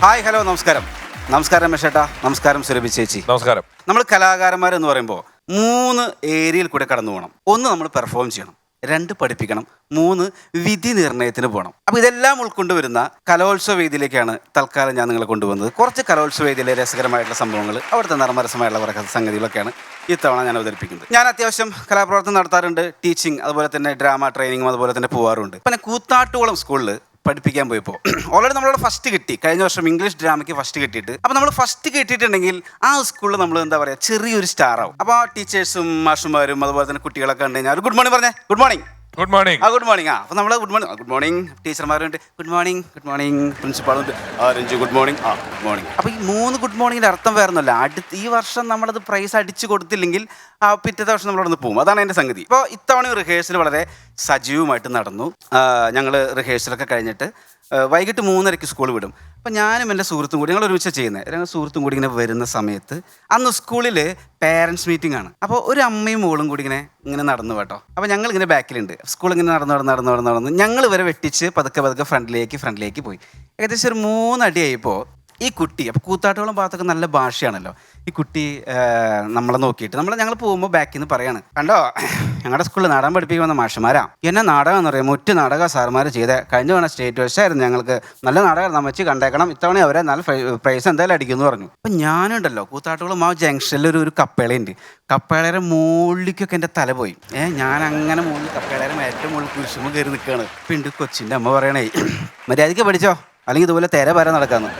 Hi hello നമസ്കാരം. നമസ്കാരം രമേശേട്ടാ. നമസ്കാരം സുരഭി ചേച്ചി. നമസ്കാരം. നമ്മൾ കലാകാരന്മാർ എന്ന് പറയുമ്പോൾ മൂന്ന് ഏരിയയിൽ കൂടെ കടന്നു പോകണം. ഒന്ന് നമ്മൾ പെർഫോം ചെയ്യണം. രണ്ട് പഠിപ്പിക്കണം. മൂന്ന് വിധി നിർണയത്തിന് പോകണം. അപ്പോൾ ഇതെല്ലാം ഉൾക്കൊണ്ടുവരുന്ന കലോത്സവ വേദിയിലേക്കാണ് തൽക്കാലം ഞാൻ നിങ്ങളെ കൊണ്ടുവന്നത് കുറച്ച് കലോത്സവ വേദിയിലെ രസകരമായിട്ടുള്ള സംഭവങ്ങൾ അവിടുത്തെ നർമ്മരസമായിട്ടുള്ള കുറേ സംഗതികളൊക്കെയാണ് ഇത്തവണ ഞാൻ അവതരിപ്പിക്കുന്നത്. ഞാൻ അത്യാവശ്യം കലാപ്രവർത്തനം നടത്താറുണ്ട്. ടീച്ചിങ് അതുപോലെ തന്നെ ഡ്രാമ ട്രെയിനിങ്ങും അതുപോലെ തന്നെ പോകാറുണ്ട് പിന്നെ കൂത്താട്ടുകുളം സ്കൂളിൽ പഠിപ്പിക്കാൻ പോയപ്പോൾ ഓൾറെഡി നമ്മളോട് ഫസ്റ്റ് കിട്ടി. കഴിഞ്ഞ വർഷം ഇംഗ്ലീഷ് ഡ്രാമയ്ക്ക് ഫസ്റ്റ് കിട്ടിയിട്ട്. അപ്പോൾ നമ്മൾ ഫസ്റ്റ് കിട്ടിയിട്ടുണ്ടെങ്കിൽ ആ സ്കൂളിൽ നമ്മൾ എന്താ പറയുക ചെറിയൊരു സ്റ്റാർ ആവും. അപ്പോൾ ടീച്ചേഴ്സും മാഷുമാരും അതുപോലെ തന്നെ കുട്ടികളൊക്കെ കഴിഞ്ഞാൽ ഗുഡ് മോർണിംഗ് പറഞ്ഞേ. ഗുഡ് മോർണിംഗ് ഗുഡ് മോർണിംഗ് ആ ഗുഡ് മോർണിംഗ് ആ അപ്പോൾ നമ്മൾ ഗുഡ് മോർണിംഗ് ഗുഡ് മോർണിംഗ് ടീച്ചർമാരുണ്ട് ഗുഡ് മോർണിംഗ് ഗുഡ് മോർണിംഗ് പ്രിൻസിപ്പാളുണ്ട് ആ രഞ്ജു ഗുഡ് മോർണിംഗ് ആ ഗുഡ് മോർണിംഗ് അപ്പോൾ ഈ മൂന്ന് ഗുഡ് മോർണിംഗിന്റെ അർത്ഥം വേറൊന്നുമല്ല അടുത്ത ഈ വർഷം നമ്മളത് പ്രൈസ് അടിച്ചു കൊടുത്തില്ലെങ്കിൽ ആ പിറ്റത്തെ വർഷം നമ്മളവിടെ പോകും. അതാണ് എന്റെ സംഗതി. ഇപ്പോൾ ഇത്തവണ റിഹേഴ്സൽ വളരെ സജീവമായിട്ട് നടന്നു. ഞങ്ങൾ റിഹേഴ്സലൊക്കെ കഴിഞ്ഞിട്ട് വൈകിട്ട് മൂന്നരയ്ക്ക് സ്കൂൾ വിടും. അപ്പം ഞാനും എന്റെ സുഹൃത്തും കൂടി ഞങ്ങൾ ഒരുമിച്ച് ചെയ്യുന്നത് ഞങ്ങൾ സുഹൃത്തും കൂടി ഇങ്ങനെ വരുന്ന സമയത്ത് അന്ന് സ്കൂളിൽ പേരൻസ് മീറ്റിംഗ് ആണ്. അപ്പോൾ ഒരു അമ്മയും മോളും കൂടി ഇങ്ങനെ ഇങ്ങനെ നടന്നു കേട്ടോ. അപ്പോൾ ഞങ്ങൾ ഇങ്ങനെ ബാക്കിലുണ്ട്. സ്കൂൾ ഇങ്ങനെ നടന്ന് നടന്ന് നടന്ന് നടന്ന് നടന്ന് ഞങ്ങൾ ഇവരെ വെട്ടിച്ച് പതുക്കെ പതുക്കെ ഫ്രണ്ടിലേക്ക് ഫ്രണ്ടിലേക്ക് പോയി. ഏകദേശം ഒരു മൂന്നടിയായപ്പോൾ ഈ കുട്ടി അപ്പോൾ കൂത്താട്ടുകളും ഭാഗത്തൊക്കെ നല്ല ഭാഷയാണല്ലോ. ഈ കുട്ടി നമ്മളെ നോക്കിയിട്ട്. നമ്മൾ ഞങ്ങൾ പോകുമ്പോൾ ബാക്കിൽ നിന്ന് പറയാണ് കണ്ടോ ഞങ്ങളുടെ സ്കൂളിൽ നാടകം പഠിപ്പിക്കുന്ന മാഷന്മാരാ. എന്നെ നാടകം എന്ന് പറയുമ്പോൾ ഒറ്റ നാടക സാർമാർ ചെയ്ത. കഴിഞ്ഞ തവണ സ്റ്റേറ്റ് വെച്ചായിരുന്നു ഞങ്ങൾക്ക്. നല്ല നാടകം നമ്മൾ വെച്ച് കണ്ടേക്കണം. ഇത്തവണ അവരെ നല്ല പ്രൈസ് എന്തായാലും അടിക്കുമെന്ന് പറഞ്ഞു. അപ്പം ഞാനുണ്ടല്ലോ കൂത്താട്ടുകളും ആ ജംഗ്ഷനിൽ ഒരു ഒരു കപ്പേളയുണ്ട്. കപ്പേളയുടെ മുകളിലേക്കൊക്കെ എന്റെ തല പോയി. ഏഹ് ഞാൻ അങ്ങനെ മുകളിൽ കപ്പേളയുടെ ഏറ്റവും മുകളിൽ കുരിശുമ്പോൾ കയറി നിൽക്കുകയാണ് പിണ്ട് കൊച്ചിന്റെ അമ്മ പറയണേ മര്യാദയ്ക്ക് പഠിച്ചോ? അല്ലെങ്കിൽ ഇതുപോലെ തെര വരെ നടക്കാന്ന്.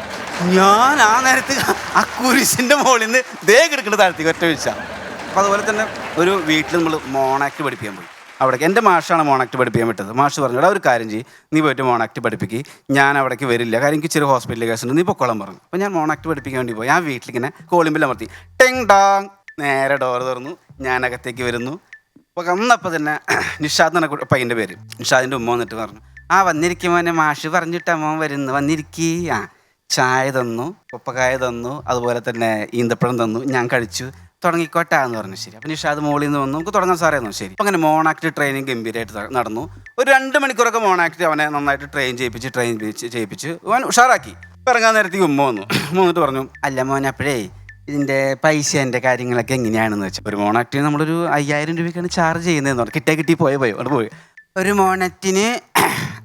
ഞാൻ ആ നേരത്ത് ആ കുരിശിന്റെ മുകളിൽ നിന്ന് ദേഹം എടുക്കേണ്ട താഴ്ത്തി ഒറ്റ വീഴ്ച. അപ്പോൾ അതുപോലെ തന്നെ ഒരു വീട്ടിൽ നമ്മൾ മോണാക്ട് പഠിപ്പിക്കാൻ പോയി. അവിടേക്ക് എന്റെ മാഷാണ് മോണാക്ട് പഠിപ്പിക്കാൻ വിട്ടത്. മാഷ് പറഞ്ഞു അവിടെ ഒരു കാര്യം ചെയ്യും. നീ പോയിട്ട് മോണാക്ട് പഠിപ്പിക്കുക ഞാൻ അവിടേക്ക് വരില്ല. കാര്യം എനിക്ക് ചെറിയ ഹോസ്പിറ്റലിൽ കേസ് ഉണ്ട്. നീ പൊക്കോളം പറഞ്ഞു. അപ്പോൾ ഞാൻ മോണാക്ട് പഠിപ്പിക്കാൻ വേണ്ടി പോയി. ആ വീട്ടിലിങ്ങനെ കോളിമ്പിൽ അമർത്തി. ടെങ് ഡാങ് നേരെ ഡോർ തുറന്നു. ഞാൻ അകത്തേക്ക് വരുന്നു. അപ്പോൾ അന്നപ്പോൾ തന്നെ നിഷാദ് എന്ന പയ്യന്റെ പേര്. നിഷാദിന്റെ ഉമ്മ വന്നിട്ട് പറഞ്ഞു ആ വന്നിരിക്കുമ്പോൾ മാഷ് പറഞ്ഞിട്ട് അമ്മ വരുന്നു വന്നിരിക്കേ. ആ. ചായ തന്നു ഉപ്പക്കായ തന്നു അതുപോലെ തന്നെ ഈന്തപ്പഴം തന്നു ഞാൻ കഴിച്ചു. തുടങ്ങിക്കോട്ടെ എന്ന് പറഞ്ഞു. ശരി. അപ്പം നിഷാദ് മോളിൽ നിന്ന് വന്നു. നമുക്ക് തുടങ്ങാൻ സാറേ എന്നു ശരി. അങ്ങനെ മോണാക്ട് ട്രെയിനിങ് ഗംഭീരമായിട്ട് നടന്നു. ഒരു രണ്ട് മണിക്കൂറൊക്കെ മോണാക്ട് അവനെ നന്നായിട്ട് ട്രെയിൻ ചെയ്യിപ്പിച്ച് ട്രെയിൻ ചെയ്യിപ്പിച്ച് അവൻ ഉഷാറാക്കി. ഇറങ്ങാൻ നേരത്തേക്ക് ഉമ്മ വന്നു. ഉമ്മ വന്നിട്ട് പറഞ്ഞു അല്ല മോൻ അപ്പോഴേ ഇതിന്റെ പൈസേന്റെ കാര്യങ്ങളൊക്കെ എങ്ങനെയാണെന്ന് വെച്ചാൽ ഒരു മോണാക്ടിന് നമ്മളൊരു അയ്യായിരം രൂപയ്ക്കാണ് ചാർജ് ചെയ്യുന്നതെന്ന് പറഞ്ഞു. കിട്ടിയാൽ കിട്ടി പോയേ പോയി അവിടെ പോയി. ഒരു മോണറ്റിന്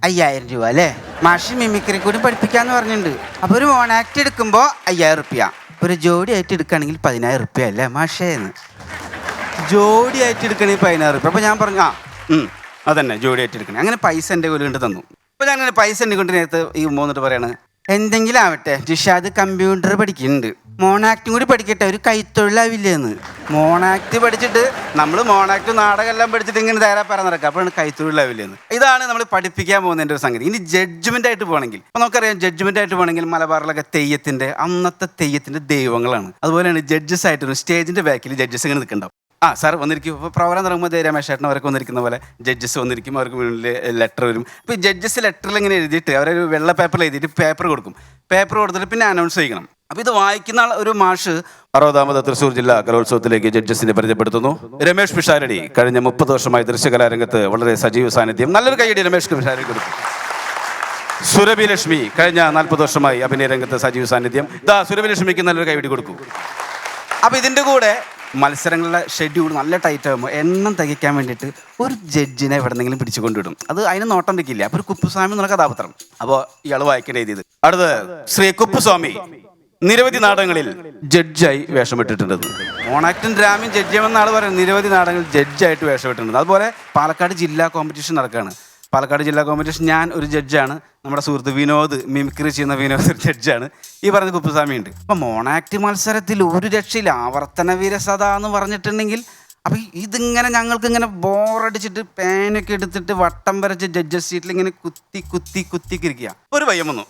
അയ്യായിരം രൂപ അല്ലേ? മാഷി മിമിക്രി കൂടി പഠിപ്പിക്കാന്ന് പറഞ്ഞിട്ടുണ്ട്. അപ്പോൾ ഒരു മോണാക്ട് എടുക്കുമ്പോൾ അയ്യായിരം റുപ്യ. ഒരു ജോഡി ആയിട്ട് എടുക്കുകയാണെങ്കിൽ പതിനായിരം റുപ്യ അല്ലേ മാഷേന്ന് ജോഡി ആയിട്ട് എടുക്കണമെങ്കിൽ പതിനായിരം റുപ്യ. അപ്പോൾ ഞാൻ പറഞ്ഞു ആ അതന്നെ ജോഡി ആയിട്ട് എടുക്കണേ. അങ്ങനെ പൈസ എന്റെ കയ്യിൽ കൊണ്ട് തന്നു. അപ്പോൾ ഞാൻ അങ്ങനെ പൈസ എന്റെ കൊണ്ട് നേരത്തെ ഈ മൂന്നിട്ട് പറയാണ് എന്തെങ്കിലും ആവട്ടെ ജിഷാദ് കമ്പ്യൂട്ടർ പഠിക്കുന്നുണ്ട്. മോണാക്റ്റും കൂടി പഠിക്കട്ടെ ഒരു കൈത്തൊഴിലാവില്ലേന്ന്. മോണാക്ട് പഠിച്ചിട്ട് നമ്മൾ മോണാക്ട് നാടകമെല്ലാം പഠിച്ചിട്ട് ഇങ്ങനെ നേരെ പറ നടക്കുക അപ്പോഴാണ് കൈത്തൊഴിലാവില്ലേന്ന്. ഇതാണ് നമ്മൾ പഠിപ്പിക്കാൻ പോകുന്നതിന്റെ ഒരു സംഗതി. ഇനി ജഡ്ജ്മെന്റ് ആയിട്ട് പോകണമെങ്കിൽ അപ്പോൾ നമുക്കറിയാം ജഡ്ജ്മെന്റ് ആയിട്ട് പോകണമെങ്കിൽ മലബാറിലൊക്കെ തെയ്യത്തിന്റെ അന്നത്തെ തെയ്യത്തിന്റെ ദൈവങ്ങളാണ്. അതുപോലെയാണ് ജഡ്ജസ് ആയിട്ടൊരു സ്റ്റേജിന്റെ ബാക്കിൽ ജഡ്ജസ് ഇങ്ങനെ നിൽക്കുന്നുണ്ടാവും. ആ സാർ വന്നിരിക്കും. ഇപ്പോൾ പ്രോഗ്രാം തുടങ്ങുമ്പോൾ രമേശ് ചേട്ടൻ അവരൊക്കെ വന്നിരിക്കുന്ന പോലെ ജഡ്ജസ് വന്നിരിക്കും. അവർക്ക് മുന്നിൽ ലെറ്റർ വരും. അപ്പോൾ ജഡ്ജസ് ലെറ്ററിൽ ഇങ്ങനെ എഴുതിയിട്ട് അവരൊരു വെള്ള പേപ്പർ എഴുതിയിട്ട് പേപ്പർ കൊടുക്കും. പേപ്പർ കൊടുത്തിട്ട് പിന്നെ അനൗൺസ് ചെയ്യണം അപ്പോൾ ഇത് വായിക്കുന്ന ഒരു മാഷ് അറുപതാമത് തൃശ്ശൂർ ജില്ലാ കലോത്സവത്തിലേക്ക് ജഡ്ജസിനെ പരിചയപ്പെടുത്തുന്നു. രമേഷ് പിഷാരടി കഴിഞ്ഞ മുപ്പത് വർഷമായി ദൃശ്യകലാരംഗത്ത് വളരെ സജീവ സാന്നിധ്യം. നല്ലൊരു കൈയടി രമേഷ് പിഷാരടി കൊടുക്കും സുരഭി ലക്ഷ്മി കഴിഞ്ഞ നാൽപ്പത് വർഷമായി അഭിനയ രംഗത്ത് സജീവ സാന്നിധ്യം. ഇതാ സുരഭി ലക്ഷ്മിക്ക് നല്ലൊരു കൈയടി കൊടുക്കും. അപ്പോൾ ഇതിന്റെ കൂടെ മത്സരങ്ങളുടെ ഷെഡ്യൂൾ നല്ല ടൈറ്റ് ആകുമ്പോൾ എണ്ണം തികയ്ക്കാൻ വേണ്ടിയിട്ട് ഒരു ജഡ്ജിനെ എവിടെന്നെങ്കിലും പിടിച്ചു കൊണ്ടുവിടും അത് അതിന് നോട്ടം വെക്കില്ല. അപ്പോൾ ഒരു കുപ്പുസ്വാമി എന്നുള്ള കഥാപാത്രം. അപ്പോൾ ഇയാൾ വായിക്കേണ്ട എഴുതിയത് അടുത്ത് ശ്രീ കുപ്പുസ്വാമി. നിരവധി നാടകങ്ങളിൽ ജഡ്ജായി വേഷമിട്ടിട്ടുണ്ട് ഓണാക്ടും ഡ്രാമയും ജഡ്ജിയെന്ന ആൾ പറയുന്നത് നിരവധി നാടകങ്ങളിൽ ജഡ്ജായിട്ട് വേഷമിട്ടിട്ടുണ്ട്. അതുപോലെ പാലക്കാട് ജില്ലാ കോമ്പറ്റീഷൻ നടക്കുകയാണ് പാലക്കാട് ജില്ലാ കോമ്പറ്റീഷൻ ഞാൻ ഒരു ജഡ്ജാണ്. നമ്മുടെ സുഹൃത്ത് വിനോദ് മിമിക്രി ചെയ്യുന്ന വിനോദ് ഒരു ജഡ്ജാണ്. ഈ പറഞ്ഞ കുപ്പുസ്വാമി ഉണ്ട് അപ്പം മോണാക്ട് മത്സരത്തിൽ ഒരു രക്ഷയില്ല. ആവർത്തന വിരസത എന്ന് പറഞ്ഞിട്ടുണ്ടെങ്കിൽ അപ്പം ഇതിങ്ങനെ ഞങ്ങൾക്ക് ഇങ്ങനെ ബോറടിച്ചിട്ട് പേനൊക്കെ എടുത്തിട്ട് വട്ടം വരച്ച് ജഡ്ജസ് സീറ്റിൽ ഇങ്ങനെ കുത്തി കുത്തി കുത്തി കിരിക്കുക ഒരു പയ്യൻ വന്നു.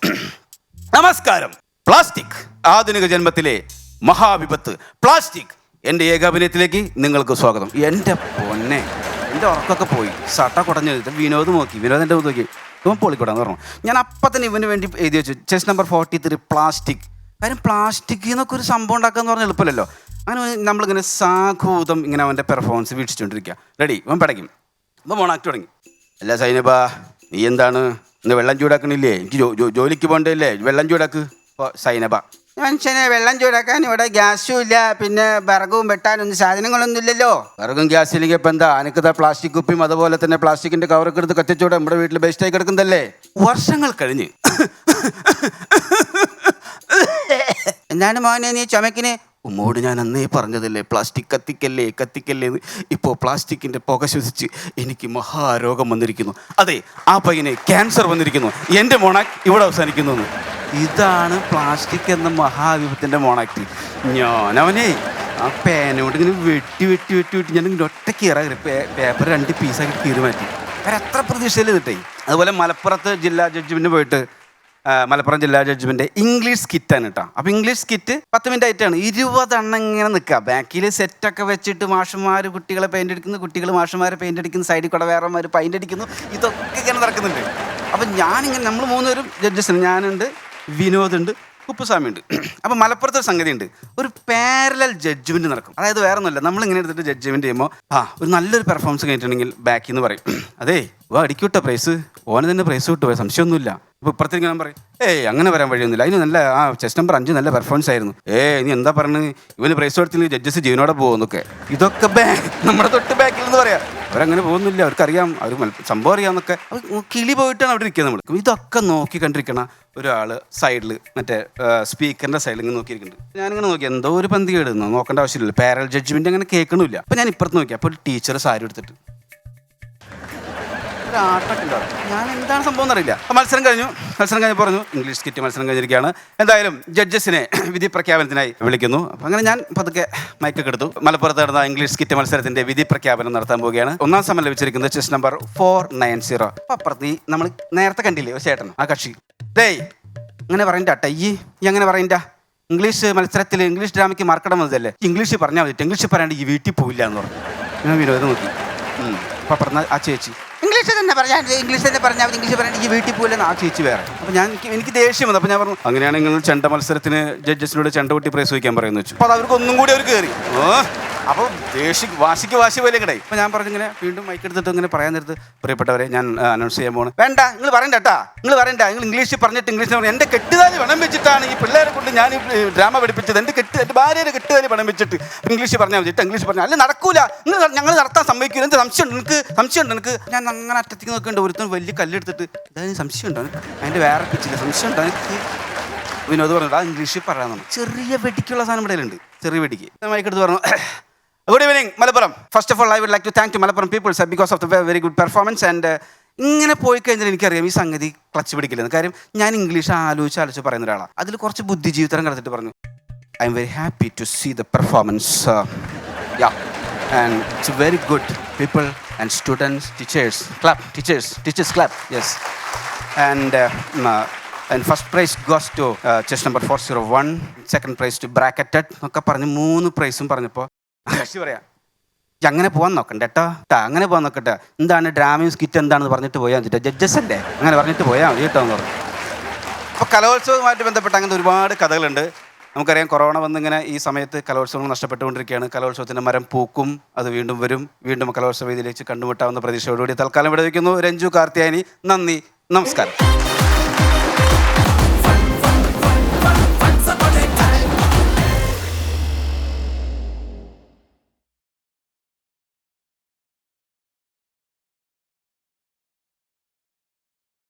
നമസ്കാരം. പ്ലാസ്റ്റിക് ആധുനിക ജന്മത്തിലെ മഹാവിപത്ത്. പ്ലാസ്റ്റിക്. എന്റെ ഏകാഭിനയത്തിലേക്ക് നിങ്ങൾക്ക് സ്വാഗതം. എന്റെ പൊന്നെ. എന്റെ ഉറക്കമൊക്കെ പോയി. സട്ട കുടഞ്ഞു വിനോദ് നോക്കി. വിനോദ് എന്റെ നോക്കി. ഇവൻ പൊളിക്കൂടാന്ന് പറഞ്ഞു. ഞാൻ അപ്പം തന്നെ ഇവന് വേണ്ടി എഴുതി വെച്ചു. Chest number forty three plastic കാര്യം പ്ലാസ്റ്റിക് എന്നൊക്കെ ഒരു സംഭവം ഉണ്ടാക്കുക എന്ന് പറഞ്ഞാൽ എളുപ്പമല്ലല്ലോ. അങ്ങനെ നമ്മളിങ്ങനെ സാഘൂതം ഇങ്ങനെ അവന്റെ പെർഫോമൻസ് വീക്ഷിച്ചുകൊണ്ടിരിക്കുക. റെഡി ഇവൻ പടയ്ക്കും അപ്പം മോണാക്ട് തുടങ്ങി. അല്ല സൈനബ നീ എന്താണ്? ഇന്ന് വെള്ളം ചൂടാക്കണില്ലേ? എനിക്ക് ജോലിക്ക് പോകണ്ടല്ലേ? വെള്ളം ചൂടാക്ക്. സൈനബ. മനുഷ്യനെ വെള്ളം ചൂടാക്കാൻ ഇവിടെ ഗ്യാസും ഇല്ല. പിന്നെ വിറകും വെട്ടാനൊന്നും സാധനങ്ങളൊന്നും ഇല്ലല്ലോ വിറകും ഗ്യാസ് ഇല്ലെങ്കിൽ ഇപ്പം എന്താ? എനിക്കതാ പ്ലാസ്റ്റിക് കുപ്പിയും അതുപോലെ തന്നെ പ്ലാസ്റ്റിക്കിന്റെ കവറൊക്കെ എടുത്ത് കത്തിച്ചൂടെ നമ്മുടെ വീട്ടിൽ ബെസ്റ്റായി കിടക്കുന്നതല്ലേ? വർഷങ്ങൾ കഴിഞ്ഞ്. എന്താണ് മോനെ നീ ചുമക്കിന് ഉമ്മോട് ഞാൻ അന്നേ പറഞ്ഞതല്ലേ പ്ലാസ്റ്റിക് കത്തിക്കല്ലേ കത്തിക്കല്ലേ ഇപ്പോൾ പ്ലാസ്റ്റിക്കിന്റെ പുക ശ്വസിച്ച് എനിക്ക് മഹാരോഗം വന്നിരിക്കുന്നു. അതെ ആ പയ്യന് ക്യാൻസർ വന്നിരിക്കുന്നു. എന്റെ മോണാക്ട് ഇവിടെ അവസാനിക്കുന്നു ഇതാണ് പ്ലാസ്റ്റിക് എന്ന മഹാവിപത്തിന്റെ മോണാക്ട് ഞാൻ അവനെ ആ പേനോട് ഇങ്ങനെ വെട്ടി വെട്ടി വെട്ടി വെട്ടി ഞാൻ ഇങ്ങനെ ഒറ്റ കീറാ പേപ്പർ രണ്ട് പീസാക്കി കീറി മാറ്റി. വേറെ എത്ര പ്രതീക്ഷയിൽ കിട്ടേ അതുപോലെ മലപ്പുറത്ത് ജില്ലാ ജഡ്ജിമിന് പോയിട്ട് മലപ്പുറം ജില്ലാ ജഡ്ജ്മെന്റ് ഇംഗ്ലീഷ് കിറ്റാണ് കേട്ടോ അപ്പൊ ഇംഗ്ലീഷ് കിറ്റ് പത്ത് മിനിറ്റ് ആയിട്ടാണ്. ഇരുപതെണ്ണം ഇങ്ങനെ നിൽക്കുക ബാക്കിൽ സെറ്റൊക്കെ വെച്ചിട്ട് മാഷന്മാർ കുട്ടികളെ പെയിന്റ് അടിക്കുന്നു കുട്ടികൾ മാഷന്മാരെ പെയിന്റ് അടിക്കുന്നു സൈഡിൽ കൂടെ വേറെമാർ പെയിന്റ് അടിക്കുന്നു ഇതൊക്കെ ഇങ്ങനെ നടക്കുന്നുണ്ട്. അപ്പം ഞാനിങ്ങനെ നമ്മൾ മൂന്നുപേരും ജഡ്ജസ് ഞാനുണ്ട് വിനോദുണ്ട് കുപ്പുസ്വാമി ഉണ്ട്. അപ്പം മലപ്പുറത്ത് ഒരു സംഗതി ഉണ്ട്. ഒരു പാരലൽ ജഡ്ജ്മെന്റ് നടക്കും. അതായത് വേറെ ഒന്നുമില്ല നമ്മൾ ഇങ്ങനെ എടുത്തിട്ട് ജഡ്ജ്മെന്റ് ചെയ്യുമ്പോൾ ആ ഒരു നല്ലൊരു പെർഫോമൻസ് കഴിഞ്ഞിട്ടുണ്ടെങ്കിൽ ബാക്കിൽ നിന്ന് പറയും. അതേ വാ അടിക്കൂട്ട പ്രൈസ് ഓന് തന്നെ പ്രൈസ് കിട്ടുമോ സംശയമൊന്നുമില്ല. ഇപ്പൊ ഇപ്പുറത്തേക്ക് ഞാൻ പറയും ഏയ് അങ്ങനെ വരാൻ വഴിയൊന്നുമില്ല. അതിന് നല്ല ആ ചെസ് നമ്പർ അഞ്ച് നല്ല പെർഫോമൻസ് ആയിരുന്നു. ഏ ഇനി എന്താ പറഞ്ഞത് ഇവന് പ്രൈസ് കൊടുത്തില്ല ജഡ്ജസ് ജീവനോടെ പോകുന്നൊക്കെ ഇതൊക്കെ ബാക്ക് നമ്മുടെ തൊട്ട് ബാക്കിൽ എന്ന് പറയാം. അവരങ്ങനെ പോകുന്നില്ല. അവർക്കറിയാം. അവർ സംഭവം അറിയാമെന്നൊക്കെ. കിളി പോയിട്ടാണ് അവിടെ ഇരിക്കുന്നത് നമ്മൾ ഇതൊക്കെ നോക്കി കണ്ടിരിക്കണ ഒരാൾ സൈഡിൽ മറ്റേ സ്പീക്കറിന്റെ സൈഡിൽ ഇങ്ങനെ നോക്കിയിരിക്കുന്നുണ്ട്. ഞാനിങ്ങനെ നോക്കി എന്തോ ഒരു പന്തി കേടുന്നു നോക്കേണ്ട ആവശ്യമില്ല പാരൽ ജഡ്ജ്മെന്റ് അങ്ങനെ കേൾക്കണില്ല. അപ്പൊ ഞാൻ ഇപ്പുറത്ത് നോക്കി. അപ്പോൾ ഒരു ടീച്ചർ സാരി എടുത്തിട്ട് ഞാൻ എന്താണ് സംഭവം എന്നറിയില്ല. മത്സരം കഴിഞ്ഞു. മത്സരം കഴിഞ്ഞ് പറഞ്ഞു. ഇംഗ്ലീഷ് കിറ്റ് മത്സരം കഴിഞ്ഞിരിക്കുകയാണ്. എന്തായാലും ജഡ്ജസിനെ വിധി പ്രഖ്യാപനത്തിനായി വിളിക്കുന്നു. അപ്പൊ അങ്ങനെ ഞാൻ പതുക്കെ മൈക്കൊക്കെ എടുത്തു. മലപ്പുറത്ത് നടന്ന ഇംഗ്ലീഷ് കിറ്റ് മത്സരത്തിന്റെ വിധി പ്രഖ്യാപനം നടത്താൻ പോവുകയാണ്. ഒന്നാം സമയം ലഭിച്ചിരിക്കുന്നത് chest number four nine zero അപ്പൊ അപ്പുറത്ത് നമ്മൾ നേരത്തെ കണ്ടില്ലേ ഒരു ചേട്ടൻ ആ കക്ഷി. ഡേയ് അങ്ങനെ പറയണ്ട ടൈ ഈ അങ്ങനെ പറയണ്ട. ഇംഗ്ലീഷ് മത്സരത്തിൽ ഇംഗ്ലീഷ് ഡ്രാമയ്ക്ക് മറക്കണം വന്നതല്ലേ? ഇംഗ്ലീഷ് പറഞ്ഞാൽ മതി. ഇംഗ്ലീഷ് പറയാണ്ട് ഈ വീട്ടിൽ പോയില്ല എന്ന് പറഞ്ഞു. ഞാൻ വിനോദം നോക്കി. അപ്പൊ പറഞ്ഞ ആ ചേച്ചി. ഇംഗ്ലീഷ് തന്നെ പറഞ്ഞാൽ ഇംഗ്ലീഷ് തന്നെ പറഞ്ഞാൽ അവർ ഇംഗ്ലീഷ് പറഞ്ഞാൽ എനിക്ക് വീട്ടിൽ പോലെ ആ ചേച്ചി വേറെ. അപ്പൊ ഞാൻ എനിക്ക് ദേഷ്യം വന്നു. അപ്പൊ ഞാൻ പറഞ്ഞു അങ്ങനെയാണെങ്കിൽ നിങ്ങൾ ചെണ്ട മത്സരത്തിന് ജഡ്ജസിനോട് ചെണ്ട കൊട്ടി പ്രൈസ് വയ്ക്കാൻ പറയുന്നു വെച്ചു. അപ്പൊ അവർക്കൊന്നും അവർക്ക് ഒന്നും കൂടി അവർ കയറി ഓ. അപ്പോൾ ദേഷ്യ വാശിക്ക് വാശി പോലെ കിടയി അപ്പൊ ഞാൻ പറഞ്ഞിങ്ങനെ വീണ്ടും മൈക്ക് എടുത്തിട്ട് ഇങ്ങനെ പറയാൻ നേരത്ത് പ്രിയപ്പെട്ടവരെ ഞാൻ അനൗൺസ് ചെയ്യാൻ പോകണം വേണ്ട നിങ്ങൾ പറയണ്ട കേട്ടാ നിങ്ങൾ പറയണ്ട. നിങ്ങൾ ഇംഗ്ലീഷിൽ പറഞ്ഞിട്ട് ഇംഗ്ലീഷിൽ പറഞ്ഞു എന്റെ കെട്ടുകാലി പണം വെച്ചിട്ടാണ് ഈ പിള്ളേരെ കൊണ്ട് ഞാൻ ഡ്രാമ പഠിപ്പിച്ചത്. എന്റെ കെട്ട് എന്റെ ഭാര്യയുടെ കെട്ടുകാലി പണം വെച്ചിട്ട് ഇംഗ്ലീഷ് പറഞ്ഞാൽ മതി. ഇംഗ്ലീഷ് പറഞ്ഞാൽ അല്ല നടക്കൂല. നിങ്ങൾ ഞങ്ങൾ നടത്താൻ സംഭവിക്കൂ എന്ത് സംശയമുണ്ട് എനിക്ക് സംശയമുണ്ട് എനിക്ക് ഞാൻ അങ്ങനെ അറ്റത്തേക്ക് നോക്കേണ്ട. ഒരുത്തൻ വലിയ കല്ലെടുത്തിട്ട് ഇതായത് സംശയമുണ്ടോ അതിന്റെ വേറെ പിച്ചില്ല. സംശയമുണ്ടോ എനിക്ക് വിനോദ് പറഞ്ഞു ഇംഗ്ലീഷിൽ പറയാമെന്ന് ചെറിയ വെടിക്കുള്ള സാധനം ഇവിടെ ഉണ്ട് ചെറിയ വെടിക്ക്. മൈക്കെടുത്ത് പറഞ്ഞു good evening Malappuram. First of all I would like to thank to Malappuram peoples because of the very good performance and ഇങ്ങനെ പോയി കഴിഞ്ഞാൽ എനിക്കറിയാം ഈ സംഗതി ക്ലച്ച് പിടിക്കില്ലെന്ന്. കാര്യം ഞാൻ ഇംഗ്ലീഷ് ആലോചിച്ച് ആലോചിച്ച് പറയുന്ന ഒരാളാണ് അതിൽ കുറച്ച് ബുദ്ധിജീവിതം കടത്തിട്ട് പറഞ്ഞു. I am very happy to see the performance yeah and very good people and students teachers club teachers teachers club yes and and first prize goes to chest number four zero one second prize to bracketed എന്നൊക്കെ പറഞ്ഞ് മൂന്ന് പ്രൈസും പറഞ്ഞപ്പോൾ കക്ഷി പറയാ "ഇജ്ജ് അങ്ങനെ പോകാൻ നോക്കണ്ട കേട്ടോ ട്ടാ, അങ്ങനെ പോവാൻ നോക്കട്ടെ. എന്താണ് ഡ്രാമയും സ്കിറ്റ് എന്താണെന്ന് പറഞ്ഞിട്ട് പോയാൽ മതി ജഡ്ജസ് അങ്ങനെ പറഞ്ഞിട്ട് പോയാൽ മതി കേട്ടോ എന്ന് പറഞ്ഞു. അപ്പോൾ കലോത്സവവുമായിട്ട് ബന്ധപ്പെട്ട് അങ്ങനത്തെ ഒരുപാട് കഥകളുണ്ട്. നമുക്കറിയാം കൊറോണ വന്നിങ്ങനെ ഈ സമയത്ത് കലോത്സവങ്ങൾ നഷ്ടപ്പെട്ടുകൊണ്ടിരിക്കുകയാണ്. കലോത്സവത്തിന്റെ മരം പൂക്കും അത് വീണ്ടും വരും. വീണ്ടും കലോത്സവ വേദിയിലേക്ക് കണ്ടുമുട്ടാവുന്ന പ്രതീക്ഷയോടുകൂടി തൽക്കാലം ഇവിടെ വയ്ക്കുന്നു. രഞ്ജു കാർത്തിയാനി നന്ദി നമസ്കാരം.